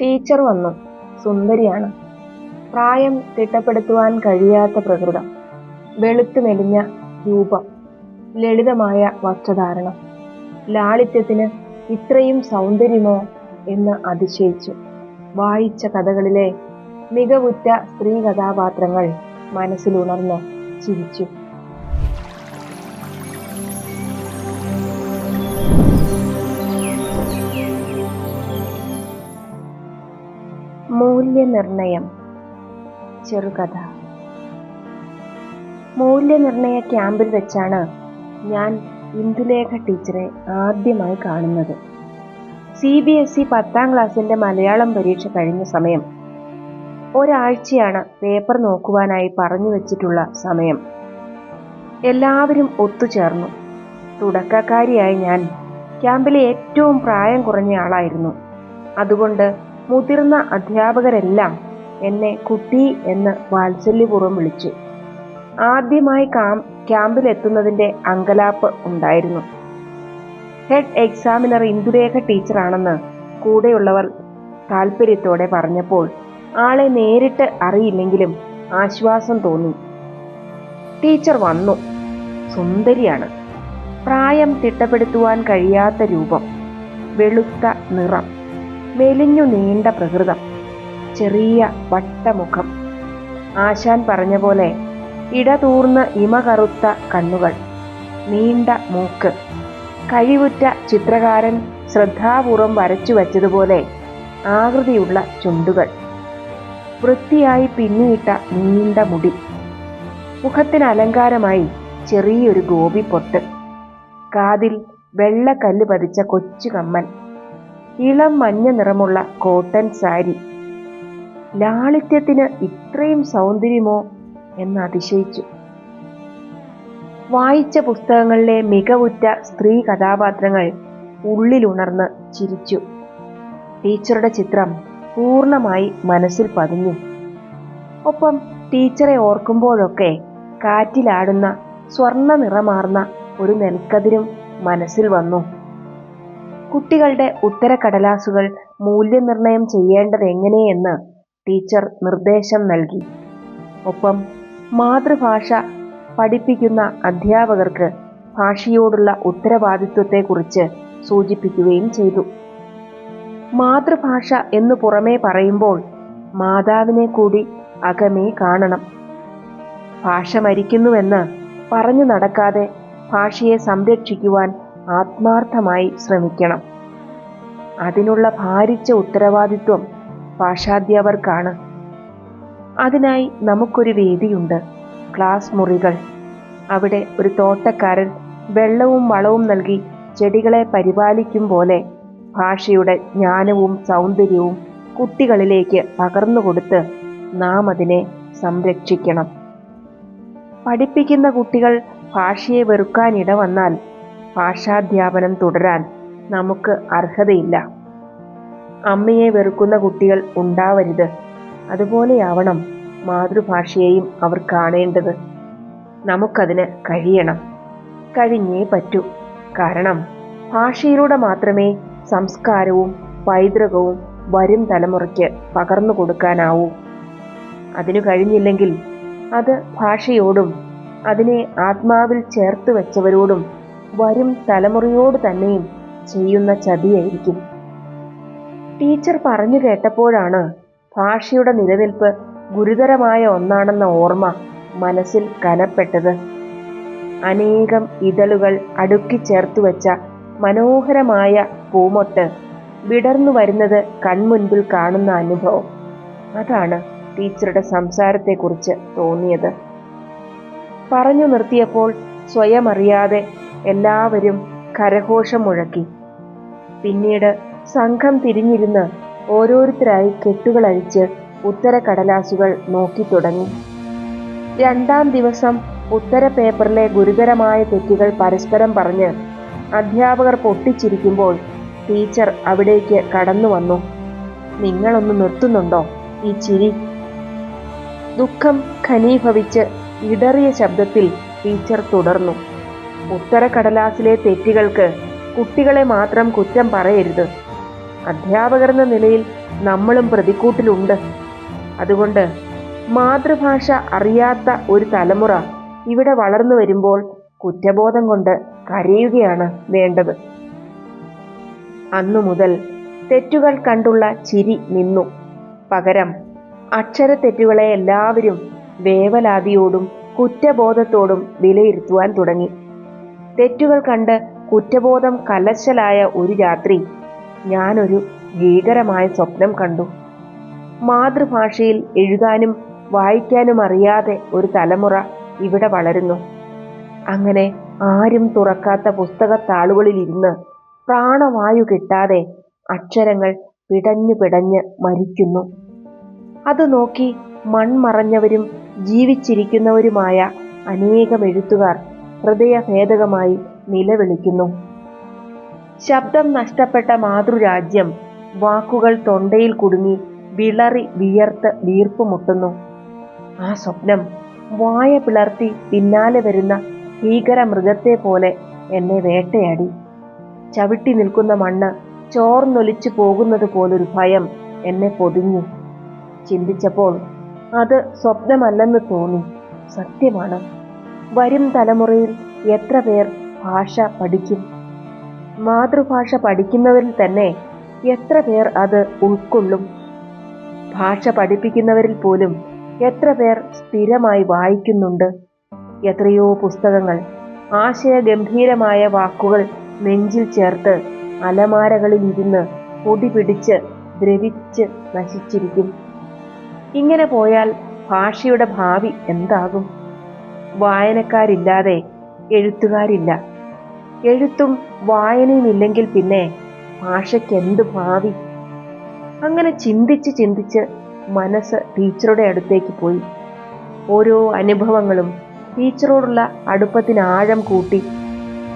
Teacher വന്നു. സുന്ദരിയാണ്. പ്രായം തിട്ടപ്പെടുത്തുവാൻ കഴിയാത്ത പ്രകൃതം. വെളുത്തു മെലിഞ്ഞ രൂപം. ലളിതമായ വസ്ത്രധാരണം. ലാളിത്യത്തിന് ഇത്രയും സൗന്ദര്യമോ എന്ന് അതിശയിച്ചു. വായിച്ച കഥകളിലെ മികവുറ്റ സ്ത്രീ കഥാപാത്രങ്ങൾ മനസ്സിലുണർന്ന് ചിരിച്ചു. മൂല്യനിർണയം ചെറുകഥ. മൂല്യനിർണയ ക്യാമ്പിൽ വെച്ചാണ് ഞാൻ ഇന്ദുലേഖ ടീച്ചറെ ആദ്യമായി കാണുന്നത്. സി ബി എസ് ഇ പത്താം ക്ലാസ്സിന്റെ മലയാളം പരീക്ഷ കഴിഞ്ഞ സമയം. ഒരാഴ്ചയാണ് പേപ്പർ നോക്കുവാനായി പറഞ്ഞു വെച്ചിട്ടുള്ള സമയം. എല്ലാവരും ഒത്തുചേർന്നു. തുടക്കക്കാരിയായി ഞാൻ. ക്യാമ്പിലെ ഏറ്റവും പ്രായം കുറഞ്ഞ ആളായിരുന്നു. അതുകൊണ്ട് മുതിർന്ന അധ്യാപകരെല്ലാം എന്നെ കുട്ടി എന്ന് വാത്സല്യപൂർവം വിളിച്ചു. ആദ്യമായി കാം ക്യാമ്പിലെത്തുന്നതിന്റെ അങ്കലാപ്പ് ഉണ്ടായിരുന്നു. ഹെഡ് എക്സാമിനർ ഇന്ദുരേഖ ടീച്ചറാണെന്ന് കൂടെയുള്ളവർ താല്പര്യത്തോടെ പറഞ്ഞപ്പോൾ ആളെ നേരിട്ട് അറിയില്ലെങ്കിലും ആശ്വാസം തോന്നി. ടീച്ചർ വന്നു. സുന്ദരിയാണ്. പ്രായം തിട്ടപ്പെടുത്തുവാൻ കഴിയാത്ത രൂപം. വെളുത്ത നിറം. മെലിഞ്ഞു നീണ്ട പ്രകൃതം. ചെറിയ വട്ടമുഖം. ആശാൻ പറഞ്ഞ പോലെ ഇടതൂർന്ന് ഇമകറുത്ത കണ്ണുകൾ. നീണ്ട മൂക്ക്. കഴിവുറ്റ ചിത്രകാരൻ ശ്രദ്ധാപൂർവം വരച്ചു വച്ചതുപോലെ ആകൃതിയുള്ള ചുണ്ടുകൾ. വൃത്തിയായി പിന്നിയിട്ട നീണ്ട മുടി. മുഖത്തിന് അലങ്കാരമായി ചെറിയൊരു ഗോപി പൊട്ട്. കാതിൽ വെള്ളക്കല്ല് പതിച്ച കൊച്ചു കമ്മൽ. ഇളം മഞ്ഞ നിറമുള്ള കോട്ടൺ സാരി. ലാളിത്യത്തിന് ഇത്രയും സൗന്ദര്യമോ എന്ന് അതിശയിച്ചു. വായിച്ച പുസ്തകങ്ങളിലെ മികവുറ്റ സ്ത്രീ കഥാപാത്രങ്ങൾ ഉള്ളിലുണർന്ന് ചിരിച്ചു. ടീച്ചറുടെ ചിത്രം പൂർണമായി മനസ്സിൽ പതിഞ്ഞു. ഒപ്പം ടീച്ചറെ ഓർക്കുമ്പോഴൊക്കെ കാറ്റിലാടുന്ന സ്വർണ നിറമാർന്ന ഒരു നെൽക്കതിരും മനസ്സിൽ വന്നു. കുട്ടികളുടെ ഉത്തരക്കടലാസുകൾ മൂല്യനിർണയം ചെയ്യേണ്ടത് എങ്ങനെയെന്ന് ടീച്ചർ നിർദ്ദേശം നൽകി. ഒപ്പം മാതൃഭാഷ പഠിപ്പിക്കുന്ന അധ്യാപകർക്ക് ഭാഷയോടുള്ള ഉത്തരവാദിത്വത്തെക്കുറിച്ച് സൂചിപ്പിക്കുകയും ചെയ്തു. മാതൃഭാഷ എന്നു പുറമേ പറയുമ്പോൾ മാതാവിനെ കൂടി അകമേ കാണണം. ഭാഷ മരിക്കുന്നുവെന്ന് പറഞ്ഞു നടക്കാതെ ഭാഷയെ സംരക്ഷിക്കുവാൻ ആത്മാർത്ഥമായി ശ്രമിക്കണം. അതിനുള്ള ഭാരിച്ച ഉത്തരവാദിത്വം ഭാഷാധ്യാപകർക്കാണ് അതിനായി നമുക്കൊരു വേദിയുണ്ട് ക്ലാസ് മുറികൾ. അവിടെ ഒരു തോട്ടക്കാരൻ വെള്ളവും വളവും നൽകി ചെടികളെ പരിപാലിക്കും പോലെ ഭാഷയുടെ ജ്ഞാനവും സൗന്ദര്യവും കുട്ടികളിലേക്ക് പകർന്നുകൊടുത്ത് നാം അതിനെ സംരക്ഷിക്കണം. പഠിപ്പിക്കുന്ന കുട്ടികൾ ഭാഷയെ വെറുക്കാനിട വന്നാൽ ഭാഷാധ്യാപനം തുടരാൻ നമുക്ക് അർഹതയില്ല. അമ്മയെ വെറുക്കുന്ന കുട്ടികൾ ഉണ്ടാവരുത്. അതുപോലെയാവണം മാതൃഭാഷയെയും അവർ കാണേണ്ടത്. നമുക്കതിന് കഴിയണം. കഴിഞ്ഞേ പറ്റൂ. കാരണം ഭാഷയിലൂടെ മാത്രമേ സംസ്കാരവും പൈതൃകവും വരും തലമുറയ്ക്ക് പകർന്നു കൊടുക്കാനാവൂ. അതിനു കഴിഞ്ഞില്ലെങ്കിൽ അത് ഭാഷയോടും അതിനെ ആത്മാവിൽ ചേർത്ത് വെച്ചവരോടും വരും തലമുറയോട് തന്നെയും ചെയ്യുന്ന ചതിയായിരിക്കും. ടീച്ചർ പറഞ്ഞു കേട്ടപ്പോഴാണ് ഭാഷയുടെ നിലനിൽപ്പ് ഗുരുതരമായ ഒന്നാണെന്ന ഓർമ്മ മനസ്സിൽ കനപ്പെട്ടത്. അനേകം ഇതളുകൾ അടുക്കി ചേർത്തു വെച്ച മനോഹരമായ പൂമൊട്ട് വിടർന്നു വരുന്നത് കൺമുൻപിൽ കാണുന്ന അനുഭവം. അതാണ് ടീച്ചറുടെ സംസാരത്തെക്കുറിച്ച് തോന്നിയത്. പറഞ്ഞു നിർത്തിയപ്പോൾ സ്വയം അറിയാതെ എല്ലാവരും കരഘോഷം മുഴക്കി പിന്നീട് സംഘം തിരിഞ്ഞിരുന്ന് ഓരോരുത്തരായി കെട്ടുകളഴിച്ച് ഉത്തരക്കടലാസുകൾ നോക്കി തുടങ്ങി രണ്ടാം ദിവസം ഉത്തര പേപ്പറിലെ ഗുരുതരമായ തെറ്റുകൾ പരസ്പരം പറഞ്ഞ് അധ്യാപകർ പൊട്ടിച്ചിരിക്കുമ്പോൾ ടീച്ചർ അവിടേക്ക് കടന്നു വന്നു. നിങ്ങളൊന്ന് നിർത്തുന്നുണ്ടോ ഈ ചിരി? ദുഃഖം ഖനീഭവിച്ച് ഇടറിയ ശബ്ദത്തിൽ ടീച്ചർ തുടർന്നു. ഉത്തരക്കടലാസിലെ തെറ്റുകൾക്ക് കുട്ടികളെ മാത്രം കുറ്റം പറയരുത്. അധ്യാപകർ എന്ന നിലയിൽ നമ്മളും പ്രതിക്കൂട്ടിലുണ്ട്. അതുകൊണ്ട് മാതൃഭാഷ അറിയാത്ത ഒരു തലമുറ ഇവിടെ വളർന്നു വരുമ്പോൾ കുറ്റബോധം കൊണ്ട് കരയുകയാണ് വേണ്ടത്. അന്നു മുതൽ തെറ്റുകൾ കണ്ടുള്ള ചിരി നിന്നു. പകരം അക്ഷര തെറ്റുകളെ എല്ലാവരും വേവലാതിയോടും കുറ്റബോധത്തോടും വിലയിരുത്തുവാൻ തുടങ്ങി. തെറ്റുകൾ കണ്ട് കുറ്റബോധം കലശലായ ഒരു രാത്രി ഞാനൊരു ഭീകരമായ സ്വപ്നം കണ്ടു. മാതൃഭാഷയിൽ എഴുതാനും വായിക്കാനും അറിയാതെ ഒരു തലമുറ ഇവിടെ വളരുന്നു. അങ്ങനെ ആരും തുറക്കാത്ത പുസ്തകത്താളുകളിൽ ഇരുന്ന് പ്രാണവായു കിട്ടാതെ അക്ഷരങ്ങൾ പിടഞ്ഞു പിടഞ്ഞ് മരിക്കുന്നു. അത് നോക്കി മൺമറഞ്ഞവരും ജീവിച്ചിരിക്കുന്നവരുമായ അനേകം എഴുത്തുകാർ ഹൃദയഭേദകമായി നിലവിളിക്കുന്നു. ശബ്ദം നഷ്ടപ്പെട്ട മാതൃരാജ്യം വാക്കുകൾ തൊണ്ടയിൽ കുടുങ്ങി വിളറി വിയർത്ത് വീർപ്പുമുട്ടുന്നു. ആ സ്വപ്നം വായ പിളർത്തി പിന്നാലെ വരുന്ന ഭീകര മൃഗത്തെ പോലെ എന്നെ വേട്ടയാടി. ചവിട്ടി നിൽക്കുന്ന മണ്ണ് ചോർന്നൊലിച്ചു പോകുന്നത് പോലൊരു ഭയം എന്നെ പൊതിഞ്ഞു. ചിന്തിച്ചപ്പോൾ അത് സ്വപ്നമല്ലെന്ന് തോന്നി. സത്യമാണ്. വരും തലമുറയിൽ എത്ര പേർ ഭാഷ പഠിക്കും? മാതൃഭാഷ പഠിക്കുന്നവരിൽ തന്നെ എത്ര പേർ അത് ഉൾക്കൊള്ളും? ഭാഷ പഠിപ്പിക്കുന്നവരിൽ പോലും എത്ര പേർ സ്ഥിരമായി വായിക്കുന്നുണ്ട്? എത്രയോ പുസ്തകങ്ങൾ ആശയഗംഭീരമായ വാക്കുകൾ നെഞ്ചിൽ ചേർത്ത് അലമാരകളിൽ ഇരുന്ന് പൊടി പിടിച്ച് ദ്രവിച്ച് നശിച്ചിരിക്കും. ഇങ്ങനെ പോയാൽ ഭാഷയുടെ ഭാവി എന്താകും? വായനക്കാരില്ലാതെ എഴുത്തുകാരില്ല. എഴുത്തും വായനയും ഇല്ലെങ്കിൽ പിന്നെ ഭാഷയ്ക്ക് എന്ത് ഭാവി? അങ്ങനെ ചിന്തിച്ച് ചിന്തിച്ച് മനസ്സ് ടീച്ചറുടെ അടുത്തേക്ക് പോയി. ഓരോ അനുഭവങ്ങളും ടീച്ചറോടുള്ള അടുപ്പത്തിന് ആഴം കൂട്ടി.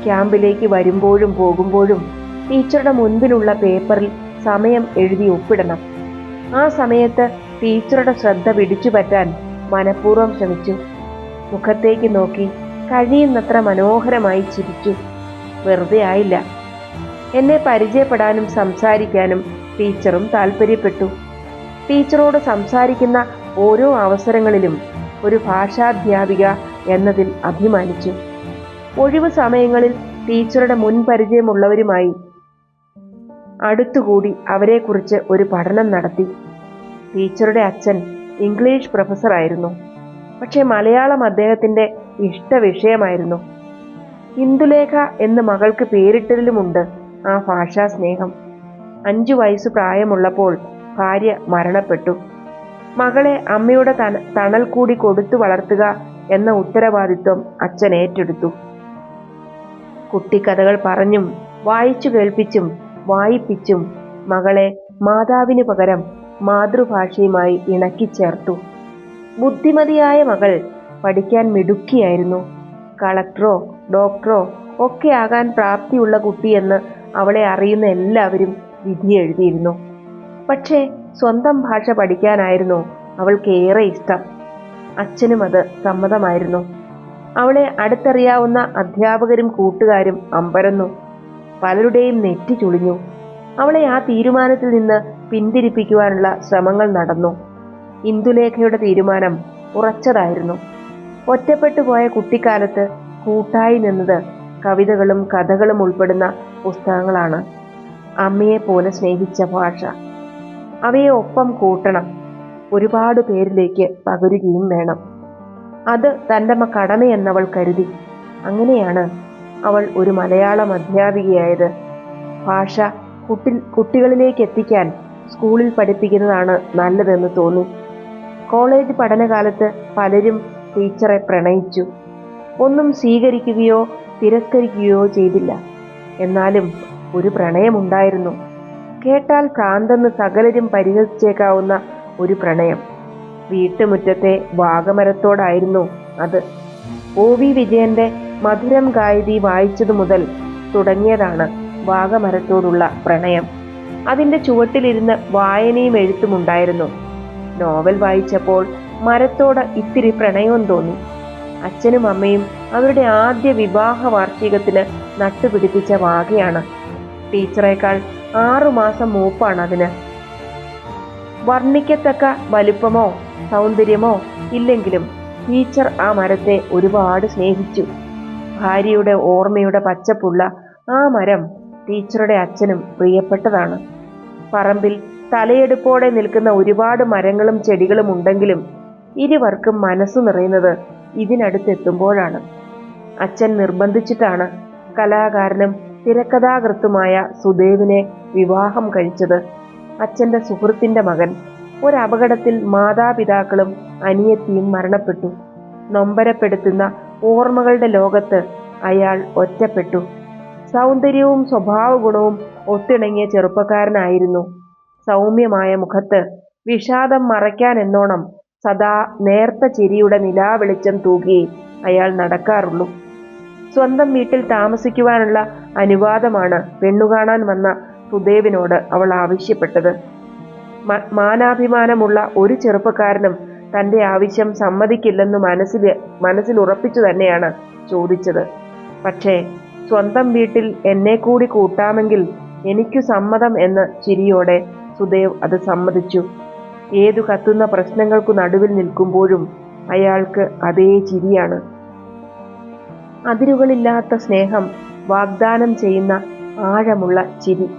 ക്യാമ്പിലേക്ക് വരുമ്പോഴും പോകുമ്പോഴും ടീച്ചറുടെ മുൻപിലുള്ള പേപ്പറിൽ സമയം എഴുതി ഒപ്പിടണം. ആ സമയത്ത് ടീച്ചറുടെ ശ്രദ്ധ പിടിച്ചു പറ്റാൻ മനഃപൂർവം ശ്രമിച്ചു. മുഖത്തേക്ക് നോക്കി കഴിയുന്നത്ര മനോഹരമായി ചിരിച്ചു. വെറുതെ ആയില്ല. എന്നെ പരിചയപ്പെടാനും സംസാരിക്കാനും ടീച്ചറും താല്പര്യപ്പെട്ടു. ടീച്ചറോട് സംസാരിക്കുന്ന ഓരോ അവസരങ്ങളിലും ഒരു ഭാഷാധ്യാപിക എന്നതിൽ അഭിമാനിച്ചു. ഒഴിവു സമയങ്ങളിൽ ടീച്ചറുടെ മുൻപരിചയമുള്ളവരുമായി അടുത്തുകൂടി അവരെക്കുറിച്ച് ഒരു പഠനം നടത്തി. ടീച്ചറുടെ അച്ഛൻ ഇംഗ്ലീഷ് പ്രൊഫസറായിരുന്നു. പക്ഷേ മലയാളം അദ്ദേഹത്തിന്റെ ഇഷ്ട വിഷയമായിരുന്നു ഇന്ദുലേഖ എന്ന് മകൾക്ക് പേരിട്ടതിലുമുണ്ട് ആ ഭാഷാ സ്നേഹം അഞ്ചു വയസ്സ് പ്രായമുള്ളപ്പോൾ ഭാര്യ മരണപ്പെട്ടു. മകളെ അമ്മയുടെ തണൽ കൂടി കൊടുത്തു വളർത്തുക എന്ന ഉത്തരവാദിത്വം അച്ഛൻ ഏറ്റെടുത്തു. കുട്ടിക്കഥകൾ പറഞ്ഞും വായിച്ചു കേൾപ്പിച്ചും വായിപ്പിച്ചും മകളെ മാതാവിന് പകരം മാതൃഭാഷയുമായി ഇണക്കിച്ചേർത്തു ബുദ്ധിമതിയായ മകൾ പഠിക്കാൻ മിടുക്കിയായിരുന്നു. കളക്ടറോ ഡോക്ടറോ ഒക്കെ ആകാൻ പ്രാപ്തിയുള്ള കുട്ടിയെന്ന് അവളെ അറിയുന്ന എല്ലാവരും വിധി എഴുതിയിരുന്നു. പക്ഷേ സ്വന്തം ഭാഷ പഠിക്കാനായിരുന്നു അവൾക്ക് ഏറെ ഇഷ്ടം. അച്ഛനും അത് സമ്മതമായിരുന്നു. അവളെ അടുത്തറിയാവുന്ന അധ്യാപകരും കൂട്ടുകാരും അമ്പരന്നു. പലരുടെയും നെറ്റി ചുളിഞ്ഞു. അവളെ ആ തീരുമാനത്തിൽ നിന്ന് പിന്തിരിപ്പിക്കുവാനുള്ള ശ്രമങ്ങൾ നടന്നു. ഇന്ദുലേഖയുടെ തീരുമാനം ഉറച്ചതായിരുന്നു. ഒറ്റപ്പെട്ടു പോയ കുട്ടിക്കാലത്ത് കൂട്ടായി നിന്നത് കവിതകളും കഥകളും ഉൾപ്പെടുന്ന പുസ്തകങ്ങളാണ്. അമ്മയെ പോലെ സ്നേഹിച്ച ഭാഷ. അവയെ ഒപ്പം കൂട്ടണം. ഒരുപാട് പേരിലേക്ക് പകരുകയും വേണം. അത് തന്റെ കടമയെന്നവൾ കരുതി. അങ്ങനെയാണ് അവൾ ഒരു മലയാളം അധ്യാപികയായത്. ഭാഷ കുട്ടി കുട്ടികളിലേക്ക് എത്തിക്കാൻ സ്കൂളിൽ പഠിപ്പിക്കുന്നതാണ് നല്ലതെന്ന് തോന്നി. കോളേജ് പഠനകാലത്ത് പലരും ടീച്ചറെ പ്രണയിച്ചു. ഒന്നും സ്വീകരിക്കുകയോ തിരസ്കരിക്കുകയോ ചെയ്തില്ല. എന്നാലും ഒരു പ്രണയമുണ്ടായിരുന്നു. കേട്ടാൽ ഭ്രാന്തെന്ന് സകലരും പരിഹസിച്ചേക്കാവുന്ന ഒരു പ്രണയം. വീട്ടുമുറ്റത്തെ വാഗമരത്തോടായിരുന്നു അത്. ഒ വി വിജയന്റെ മധുരം ഗായതി വായിച്ചതു മുതൽ തുടങ്ങിയതാണ് വാഗമരത്തോടുള്ള പ്രണയം. അതിന്റെ ചുവട്ടിലിരുന്ന് വായനയും എഴുത്തുമുണ്ടായിരുന്നു. നോവൽ വായിച്ചപ്പോൾ മരത്തോട് ഇത്തിരി പ്രണയവും തോന്നി. അച്ഛനും അമ്മയും അവരുടെ ആദ്യ വിവാഹ വാർഷികത്തിന് നട്ടുപിടിപ്പിച്ച വാകയാണ്. ടീച്ചറേക്കാൾ ആറുമാസം മൂപ്പാണ് അതിന്. വർണിക്കത്തക്ക വലുപ്പമോ സൗന്ദര്യമോ ഇല്ലെങ്കിലും ടീച്ചർ ആ മരത്തെ ഒരുപാട് സ്നേഹിച്ചു. ഭാര്യയുടെ ഓർമ്മയുടെ പച്ചപ്പുള്ള ആ മരം ടീച്ചറുടെ അച്ഛനും പ്രിയപ്പെട്ടതാണ്. പറമ്പിൽ തലയെടുപ്പോടെ നിൽക്കുന്ന ഒരുപാട് മരങ്ങളും ചെടികളും ഉണ്ടെങ്കിലും ഇരുവർക്കും മനസ്സു നിറയുന്നത് ഇതിനടുത്തെത്തുമ്പോഴാണ്. അച്ഛൻ നിർബന്ധിച്ചിട്ടാണ് കലാകാരനും തിരക്കഥാകൃത്തുമായ സുദേവിനെ വിവാഹം കഴിച്ചത്. അച്ഛന്റെ സുഹൃത്തിന്റെ മകൻ ഒരപകടത്തിൽ മാതാപിതാക്കളും അനിയത്തിയും മരണപ്പെട്ടു. നൊമ്പരപ്പെടുത്തുന്ന ഓർമ്മകളുടെ ലോകത്ത് അയാൾ ഒറ്റപ്പെട്ടു. സൗന്ദര്യവും സ്വഭാവ ഗുണവും ഒത്തിണങ്ങിയ ചെറുപ്പക്കാരനായിരുന്നു. സൗമ്യമായ മുഖത്ത്. വിഷാദം മറയ്ക്കാനെന്നോണം സദാ നേർത്ത ചിരിയുടെ നിലാവെളിച്ചം തൂകി അയാൾ നടക്കാറുള്ളൂ. സ്വന്തം വീട്ടിൽ താമസിക്കുവാനുള്ള അനുവാദമാണ് പെണ്ണുകാണാൻ വന്ന സുദേവിനോട് അവൾ ആവശ്യപ്പെട്ടത്. മാനാഭിമാനമുള്ള ഒരു ചെറുപ്പക്കാരനും തന്റെ ആവശ്യം സമ്മതിക്കില്ലെന്ന് മനസ്സിൽ ഉറപ്പിച്ചു തന്നെയാണ് ചോദിച്ചത്. പക്ഷേ സ്വന്തം വീട്ടിൽ എന്നെ കൂടി കൂട്ടാമെങ്കിൽ എനിക്കു സമ്മതം എന്ന് ചിരിയോടെ സുദേവ് അത് സമ്മതിച്ചു. ഏതു കത്തുന്ന പ്രശ്നങ്ങൾക്കു നടുവിൽ നിൽക്കുമ്പോഴും അയാൾക്ക് അതേ ചിരിയാണ്. അതിരുകളില്ലാത്ത സ്നേഹം വാഗ്ദാനം ചെയ്യുന്ന ആഴമുള്ള ചിരി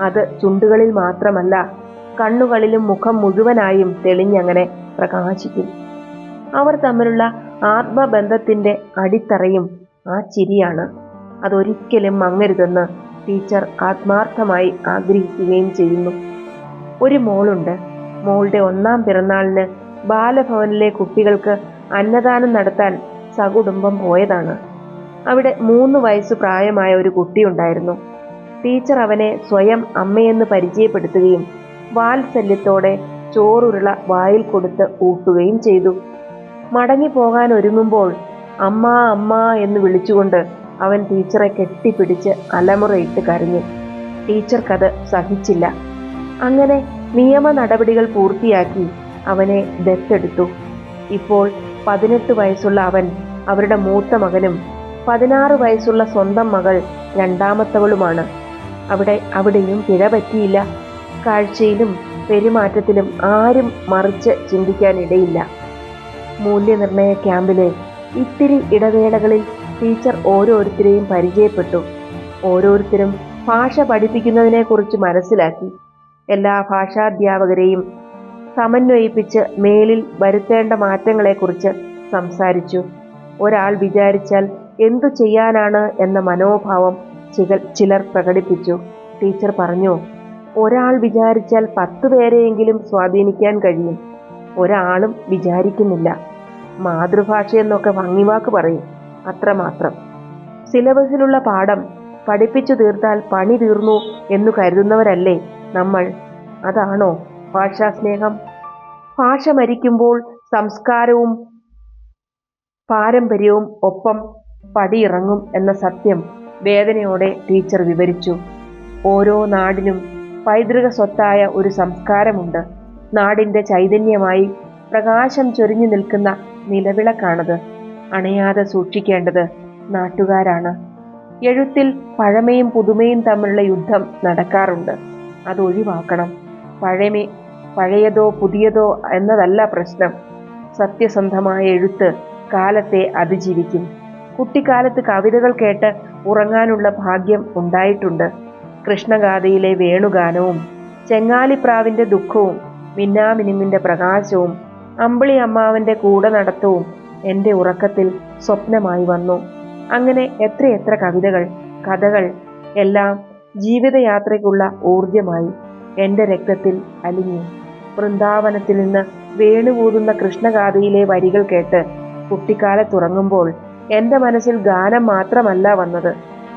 അത് ചുണ്ടുകളിൽ മാത്രമല്ല കണ്ണുകളിലും മുഖം മുഴുവനായും തെളിഞ്ഞങ്ങനെ പ്രകാശിക്കും. അവർ തമ്മിലുള്ള ആത്മബന്ധത്തിന്റെ അടിത്തറയും ആ ചിരിയാണ്. അതൊരിക്കലും മങ്ങരുതെന്ന് ടീച്ചർ ആത്മാർത്ഥമായി ആഗ്രഹിക്കുകയും ചെയ്യുന്നു. ഒരു മോളുണ്ട്. മോളുടെ ഒന്നാം പിറന്നാളിന് ബാലഭവനിലെ കുട്ടികൾക്ക് അന്നദാനം നടത്താൻ സകുടുംബം പോയതാണ്. അവിടെ മൂന്ന് വയസ്സു പ്രായമായ ഒരു കുട്ടിയുണ്ടായിരുന്നു ടീച്ചർ അവനെ സ്വയം അമ്മയെന്ന് പരിചയപ്പെടുത്തുകയും വാത്സല്യത്തോടെ ചോറുരുള വായിൽ കൊടുത്ത് ഊട്ടുകയും ചെയ്തു. മടങ്ങി പോകാൻ ഒരുങ്ങുമ്പോൾ അമ്മ അമ്മ എന്ന് വിളിച്ചുകൊണ്ട് അവൻ ടീച്ചറെ കെട്ടിപ്പിടിച്ച് അലമുറയിട്ട് കരഞ്ഞു. ടീച്ചർക്കത് സഹിച്ചില്ല. അങ്ങനെ നിയമ നടപടികൾ പൂർത്തിയാക്കി അവനെ ദത്തെടുത്തു. ഇപ്പോൾ പതിനെട്ട് വയസ്സുള്ള അവൻ അവരുടെ മൂത്ത മകനും പതിനാറ് വയസ്സുള്ള സ്വന്തം മകൾ രണ്ടാമത്തവളുമാണ്. അവിടെ അവിടെയും പിഴ പറ്റിയില്ല. കാഴ്ചയിലും പെരുമാറ്റത്തിലും ആരും മറിച്ച് ചിന്തിക്കാനിടയില്ല. മൂല്യനിർണയ ക്യാമ്പിലെ ഇത്തിരി ഇടവേളകളിൽ ടീച്ചർ ഓരോരുത്തരെയും പരിചയപ്പെട്ടു. ഓരോരുത്തരും ഭാഷ പഠിപ്പിക്കുന്നതിനെക്കുറിച്ച് മനസ്സിലാക്കി. എല്ലാ ഭാഷാധ്യാപകരെയും സമന്വയിപ്പിച്ച് മേലിൽ വരുത്തേണ്ട മാറ്റങ്ങളെക്കുറിച്ച് സംസാരിച്ചു. ഒരാൾ വിചാരിച്ചാൽ എന്തു ചെയ്യാനാണ് എന്ന മനോഭാവം ചില ചിലർ പ്രകടിപ്പിച്ചു. ടീച്ചർ പറഞ്ഞു ഒരാൾ വിചാരിച്ചാൽ പത്ത് പേരെയെങ്കിലും സ്വാധീനിക്കാൻ കഴിയും. ഒരാളും വിചാരിക്കുന്നില്ല. മാതൃഭാഷ എന്നൊക്കെ ഭംഗിവാക്ക് പറയും. അത്രമാത്രം സിലബസിലുള്ള പാഠം പഠിപ്പിച്ചു തീർത്താൽ പണി തീർന്നു എന്നു കരുതുന്നവരല്ലേ? നമ്മൾ. അതാണോ ഭാഷാസ്നേഹം ഭാഷ മരിക്കുമ്പോൾ സംസ്കാരവും പാരമ്പര്യവും ഒപ്പം പടിയിറങ്ങും എന്ന സത്യം വേദനയോടെ ടീച്ചർ വിവരിച്ചു. ഓരോ നാടിനും പൈതൃക സ്വത്തായ ഒരു സംസ്കാരമുണ്ട്. നാടിന്റെ ചൈതന്യമായി പ്രകാശം ചൊരിഞ്ഞു നിൽക്കുന്ന നിലവിളക്കാണത്. അണയാതെ സൂക്ഷിക്കേണ്ടത് നാട്ടുകാരാണ്. എഴുത്തിൽ പഴമയും പുതുമയും തമ്മിലുള്ള യുദ്ധം നടക്കാറുണ്ട്. അത് ഒഴിവാക്കണം പഴമേ പഴയതോ പുതിയതോ എന്നതല്ല പ്രശ്നം. സത്യസന്ധമായ എഴുത്ത് കാലത്തെ അതിജീവിക്കും. കുട്ടിക്കാലത്ത് കവിതകൾ കേട്ട് ഉറങ്ങാനുള്ള ഭാഗ്യം ഉണ്ടായിട്ടുണ്ട്. കൃഷ്ണഗാഥയിലെ വേണുഗാനവും ചെങ്ങാലിപ്രാവിന്റെ ദുഃഖവും മിന്നാമിനിമിന്റെ പ്രകാശവും അമ്പിളി അമ്മാവന്റെ കൂടെ നടത്തവും എന്റെ ഉറക്കത്തിൽ സ്വപ്നമായി വന്നു. അങ്ങനെ എത്രയെത്ര കവിതകൾ കഥകൾ എല്ലാം ജീവിതയാത്രയ്ക്കുള്ള ഊർജമായി എന്റെ രക്തത്തിൽ അലിഞ്ഞു. വൃന്ദാവനത്തിൽ നിന്ന് വേണുകൂതുന്ന കൃഷ്ണഗാഥയിലെ വരികൾ കേട്ട് കുട്ടിക്കാലത്തുറങ്ങുമ്പോൾ എന്റെ മനസ്സിൽ ഗാനം മാത്രമല്ല വന്നത്.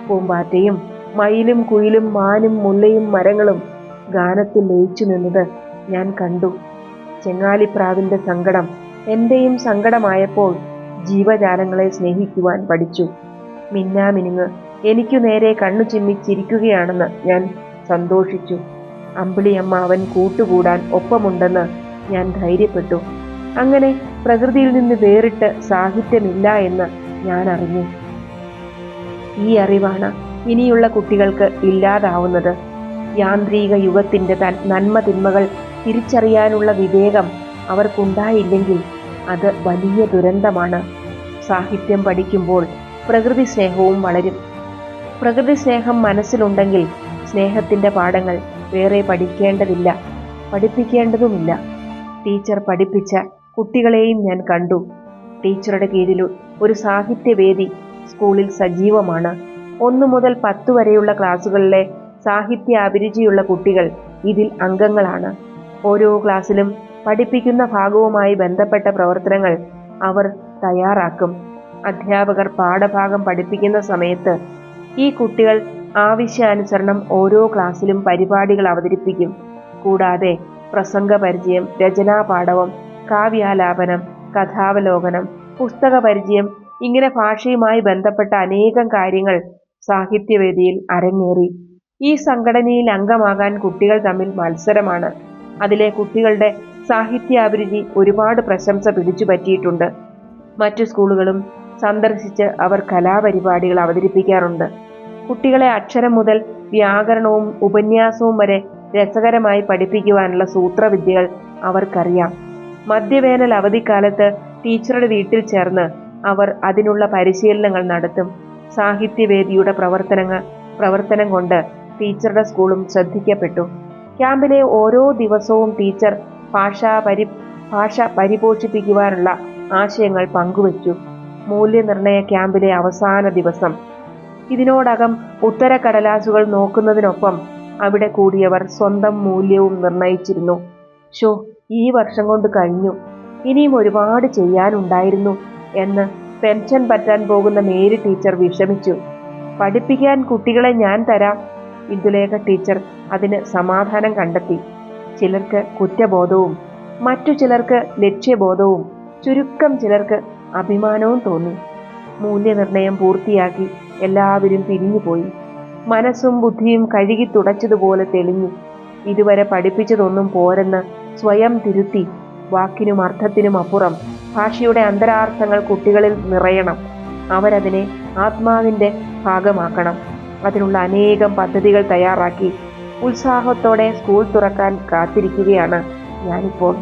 പൂമ്പാറ്റയും മയിലും കുയിലും മാനും മുല്ലയും മരങ്ങളും ഗാനത്തിൽ ലയിച്ചു നിന്നത് ഞാൻ കണ്ടു. ചെങ്ങാലിപ്രാവിന്റെ സങ്കടം എന്റെയും സങ്കടമായപ്പോൾ ജീവജാലങ്ങളെ സ്നേഹിക്കുവാൻ പഠിച്ചു. മിന്നാമിനുങ്ങ് എനിക്കു നേരെ കണ്ണു ചിമ്മിച്ചിരിക്കുകയാണെന്ന് ഞാൻ സന്തോഷിച്ചു. അമ്പിളിയമ്മ അവൻ കൂട്ടുകൂടാൻ ഒപ്പമുണ്ടെന്ന് ഞാൻ ധൈര്യപ്പെട്ടു. അങ്ങനെ പ്രകൃതിയിൽ നിന്ന് വേറിട്ട് സാഹിത്യമില്ല എന്ന് ഞാൻ അറിഞ്ഞു. ഈ അറിവാണ് ഇനിയുള്ള കുട്ടികൾക്ക് ഇല്ലാതാവുന്നത്. യാന്ത്രിക യുഗത്തിന്റെ തൻ- നന്മ തിന്മകൾ തിരിച്ചറിയാനുള്ള വിവേകം അവർക്കുണ്ടായില്ലെങ്കിൽ അത് വലിയ ദുരന്തമാണ്. സാഹിത്യം പഠിക്കുമ്പോൾ പ്രകൃതി സ്നേഹവും വളരും. പ്രകൃതി സ്നേഹം മനസ്സിലുണ്ടെങ്കിൽ സ്നേഹത്തിന്റെ പാഠങ്ങൾ വേറെ പഠിക്കേണ്ടതില്ല പഠിപ്പിക്കേണ്ടതുമില്ല. ടീച്ചർ പഠിപ്പിച്ച കുട്ടികളെയും ഞാൻ കണ്ടു. ടീച്ചറുടെ കീഴിൽ ഒരു സാഹിത്യവേദി സ്കൂളിൽ സജീവമാണ്. ഒന്നു മുതൽ പത്ത് വരെയുള്ള ക്ലാസ്സുകളിലെ സാഹിത്യ അഭിരുചിയുള്ള കുട്ടികൾ ഇതിൽ അംഗങ്ങളാണ്. ഓരോ ക്ലാസ്സിലും പഠിപ്പിക്കുന്ന ഭാഗവുമായി ബന്ധപ്പെട്ട പ്രവർത്തനങ്ങൾ അവർ തയ്യാറാക്കും. അധ്യാപകർ പാഠഭാഗം പഠിപ്പിക്കുന്ന സമയത്ത് ഈ കുട്ടികൾ ആവശ്യാനുസരണം ഓരോ ക്ലാസ്സിലും പരിപാടികൾ അവതരിപ്പിക്കും. കൂടാതെ പ്രസംഗ പരിചയം രചനാപാഠവും കാവ്യാലാപനം കഥാവലോകനം പുസ്തക പരിചയം ഇങ്ങനെ ഭാഷയുമായി ബന്ധപ്പെട്ട അനേകം കാര്യങ്ങൾ സാഹിത്യവേദിയിൽ അരങ്ങേറി. ഈ സംഘടനയിൽ അംഗമാകാൻ കുട്ടികൾ തമ്മിൽ മത്സരമാണ്. അതിലെ കുട്ടികളുടെ സാഹിത്യാഭിരുചി ഒരുപാട് പ്രശംസ പിടിച്ചു പറ്റിയിട്ടുണ്ട് മറ്റു സ്കൂളുകളും സന്ദർശിച്ച് അവർ കലാപരിപാടികൾ അവതരിപ്പിക്കാറുണ്ട്. കുട്ടികളെ അക്ഷരം മുതൽ വ്യാകരണവും ഉപന്യാസവും വരെ രസകരമായി പഠിപ്പിക്കുവാനുള്ള സൂത്രവിദ്യകൾ അവർക്കറിയാം. മദ്യവേനൽ അവധിക്കാലത്ത് ടീച്ചറുടെ വീട്ടിൽ ചേർന്ന് അവർ അതിനുള്ള പരിശീലനങ്ങൾ നടത്തും. സാഹിത്യവേദിയുടെ പ്രവർത്തനങ്ങൾ പ്രവർത്തനം കൊണ്ട് ടീച്ചറുടെ സ്കൂളും ശ്രദ്ധിക്കപ്പെട്ടു. ക്യാമ്പിലെ ഓരോ ദിവസവും ടീച്ചർ ഭാഷാ പരി ഭാഷ പരിപോഷിപ്പിക്കുവാനുള്ള ആശയങ്ങൾ പങ്കുവച്ചു. മൂല്യനിർണയ ക്യാമ്പിലെ അവസാന ദിവസം. ഇതിനോടകം ഉത്തരക്കടലാസുകൾ നോക്കുന്നതിനൊപ്പം അവിടെ കൂടിയവർ സ്വന്തം മൂല്യവും നിർണയിച്ചിരുന്നു ഷോ ഈ വർഷം കൊണ്ട് കഴിഞ്ഞു. ഇനിയും ഒരുപാട് ചെയ്യാനുണ്ടായിരുന്നു എന്ന് പെൻഷൻ പറ്റാൻ പോകുന്ന മേരി ടീച്ചർ വിഷമിച്ചു. പഠിപ്പിക്കാൻ കുട്ടികളെ ഞാൻ തരാം ഇന്ദുലേഖ ടീച്ചർ അതിന് സമാധാനം കണ്ടെത്തി. ചിലർക്ക് കുറ്റബോധവും മറ്റു ചിലർക്ക് ലക്ഷ്യബോധവും ചുരുക്കം ചിലർക്ക് അഭിമാനവും തോന്നി. മൂല്യനിർണയം പൂർത്തിയാക്കി എല്ലാവരും പിരിഞ്ഞുപോയി. മനസ്സും ബുദ്ധിയും കഴുകി തുടച്ചതുപോലെ തെളിഞ്ഞു. ഇതുവരെ പഠിപ്പിച്ചതൊന്നും പോരെന്ന് സ്വയം തിരുത്തി വാക്കിനും അർത്ഥത്തിനും അപ്പുറം ഭാഷയുടെ അന്തരാർത്ഥങ്ങൾ കുട്ടികളിൽ നിറയണം. അവരതിനെ ആത്മാവിന്റെ ഭാഗമാക്കണം. അതിനുള്ള അനേകം പദ്ധതികൾ തയ്യാറാക്കി. ഉത്സാഹത്തോടെ സ്കൂൾ തുറക്കാൻ കാത്തിരിക്കുകയാണ് ഞാനിപ്പോൾ.